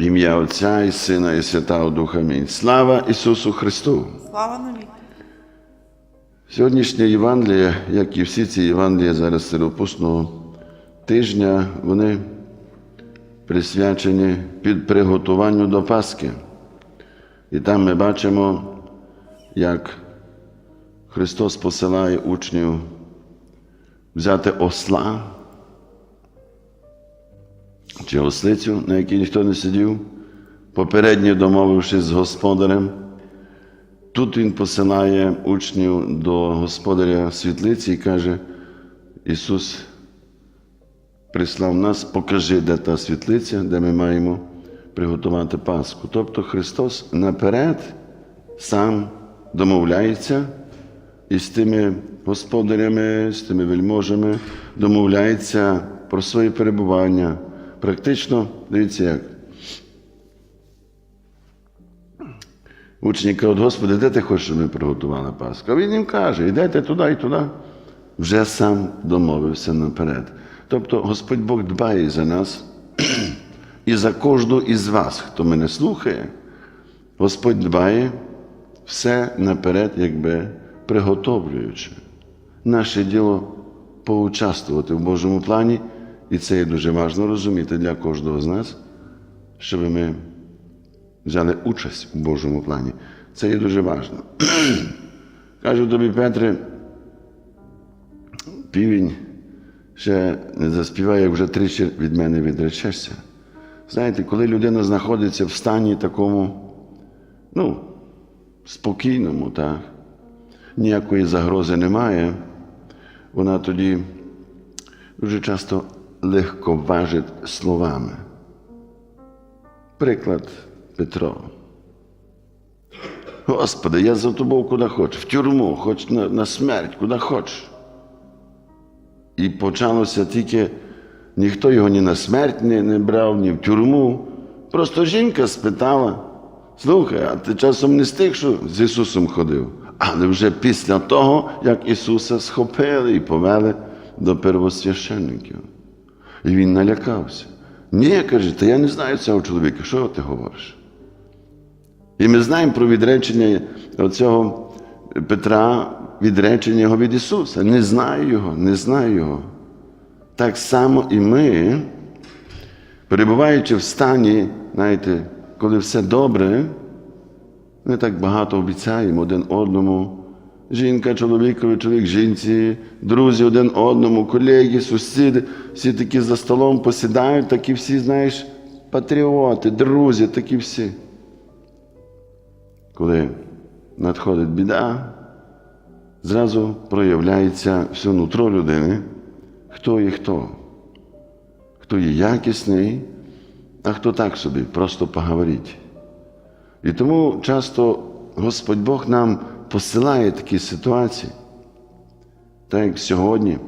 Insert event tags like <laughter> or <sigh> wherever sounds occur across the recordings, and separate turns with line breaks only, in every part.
Ім'я Отця і Сина, і Святого Духа. Амінь. Слава Ісусу Христу!
Слава навіки.
Сьогоднішнє Євангеліє, як і всі ці Євангелія зараз Сиропусного тижня, вони присвячені під приготуванню до Пасхи. І там ми бачимо, як Христос посилає учнів взяти осла чи ослицю, на якій ніхто не сидів, попередньо домовившись з господарем. Тут він посилає учнів до господаря світлиці і каже, Ісус прислав нас, покажи, де та світлиця, де ми маємо приготувати Пасху. Тобто Христос наперед сам домовляється із тими господарями, з тими вельможами, домовляється про своє перебування. Практично, дивіться як. Учні кажуть, Господи, де ти хочеш, щоб ми приготували Пасху? А він їм каже, йдете туди і туди. Вже сам домовився наперед. Тобто Господь Бог дбає за нас і за кожного із вас, хто мене слухає, Господь дбає все наперед, якби приготовлюючи. Наше діло поучаствувати в Божому плані, і це є дуже важливо розуміти для кожного з нас, щоб ми взяли участь у Божому плані. Це є дуже важливо. <clears throat> Кажу тобі, Петре, півень ще не заспіває, вже тричі від мене відречешся. Знаєте, коли людина знаходиться в стані такому, ну, спокійному, так, ніякої загрози немає, вона тоді дуже часто легковажить словами. Приклад Петро. Господи, я за тобою куди хочеш, в тюрму, хоч на, на смерть, куди хочеш. І почалося тільки, ніхто його ні на смерть не, не брав, ні в тюрму. Просто жінка спитала: слухай, а ти часом не з що з Ісусом ходив, але вже після того, як Ісуса схопили і повели до первосвященників. І він налякався. Ні, каже, та я не знаю цього чоловіка, що ти говориш? І ми знаємо про відречення оцього Петра, відречення його від Ісуса. Не знаю його, не знаю його. Так само і ми, перебуваючи в стані, знаєте, коли все добре, не так багато обіцяємо один одному. Жінка, чоловікові, чоловік, жінці, друзі один одному, колеги, сусіди, всі такі за столом посідають, такі всі, знаєш, патріоти, друзі, такі всі. Коли надходить біда, зразу проявляється все нутро людини, хто є хто, хто є якісний, а хто так собі, просто поговорить. І тому часто Господь Бог нам посилає такі ситуації, так як сьогодні,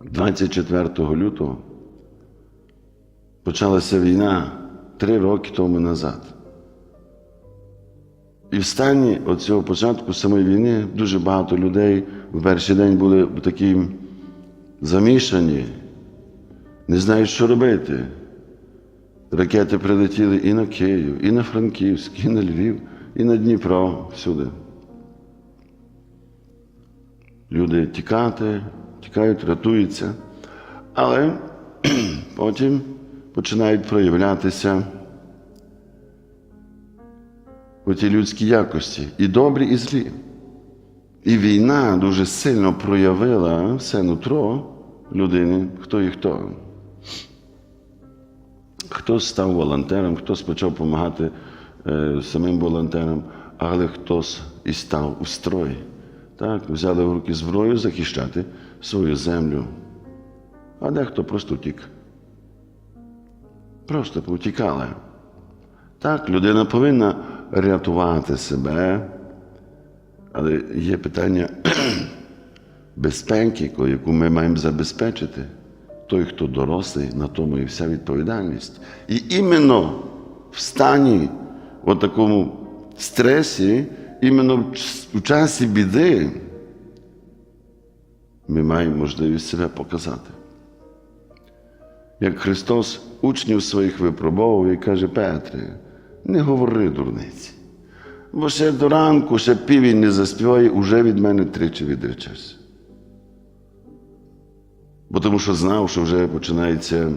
24 лютого, почалася війна три роки тому назад. І в стані оцього початку самої війни дуже багато людей в перший день були такі замішані, не знають, що робити. Ракети прилетіли і на Київ, і на Франківськ, і на Львів, і на Дніпро всюди. Люди тікати, тікають, рятуються, але <clears throat> потім починають проявлятися оті людські якості, і добрі, і злі. І війна дуже сильно проявила все нутро людини, хто і хто. Хтось став волонтером, хтось почав допомагати самим волонтерам, але хтось і став у строй. Так, взяли в руки зброю захищати свою землю. А дехто просто втік. Просто повтікали. Так, людина повинна рятувати себе, але є питання <clears throat> безпеки, яку ми маємо забезпечити. Той, хто дорослий, на тому і вся відповідальність. І іменно в стані, в такому стресі, іменно в часі біди, ми маємо можливість себе показати. як Христос учнів своїх випробовував і каже, Петре, не говори дурниці. Бо ще до ранку, ще півень не заспіває, уже від мене тричі відречешся. Бо тому що знав, що вже починається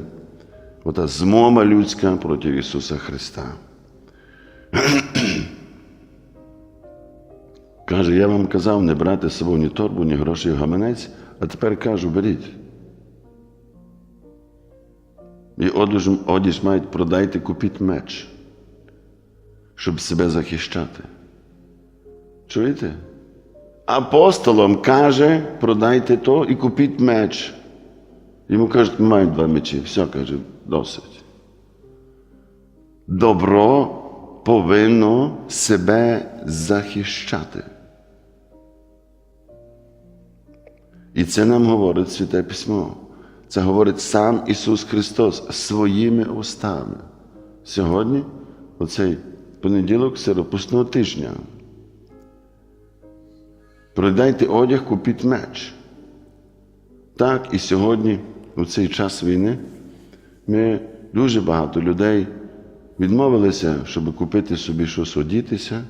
ота змома людська проти Ісуса Христа. <clears throat> Каже, я вам казав не брати з собою ні торбу, ні грошей в гаманець, а тепер кажу, беріть. І одіж, одіж мають продайте, купіть меч, щоб себе захищати. Чуєте? Апостолом каже, продайте то і купіть меч. Йому кажуть, маємо два мечі. Все, каже, досить. Добро повинно себе захищати. І це нам говорить Святе Письмо. Це говорить сам Ісус Христос своїми устами. Сьогодні, оцей понеділок сиропусного тижня. Продайте одяг, купіть меч. Так, і сьогодні, у цей час війни, ми дуже багато людей відмовилися, щоб купити собі щось одітися,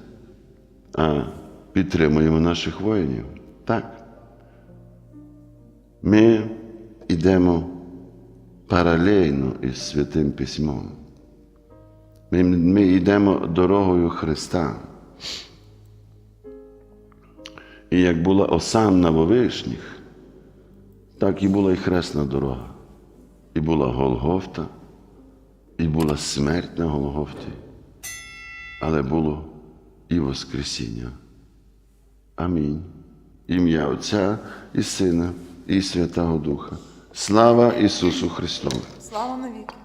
а підтримуємо наших воїнів. Так. Ми йдемо паралельно із Святим Письмом. Ми, ми йдемо дорогою Христа. І як була осам на Вовишніх, так і була і хресна дорога. І була Голгофта, і була смерть на Голгофті, але було і Воскресіння. Амінь. Ім'я Отця і Сина, і Святого Духа. Слава Ісусу Христу!
Слава навіки.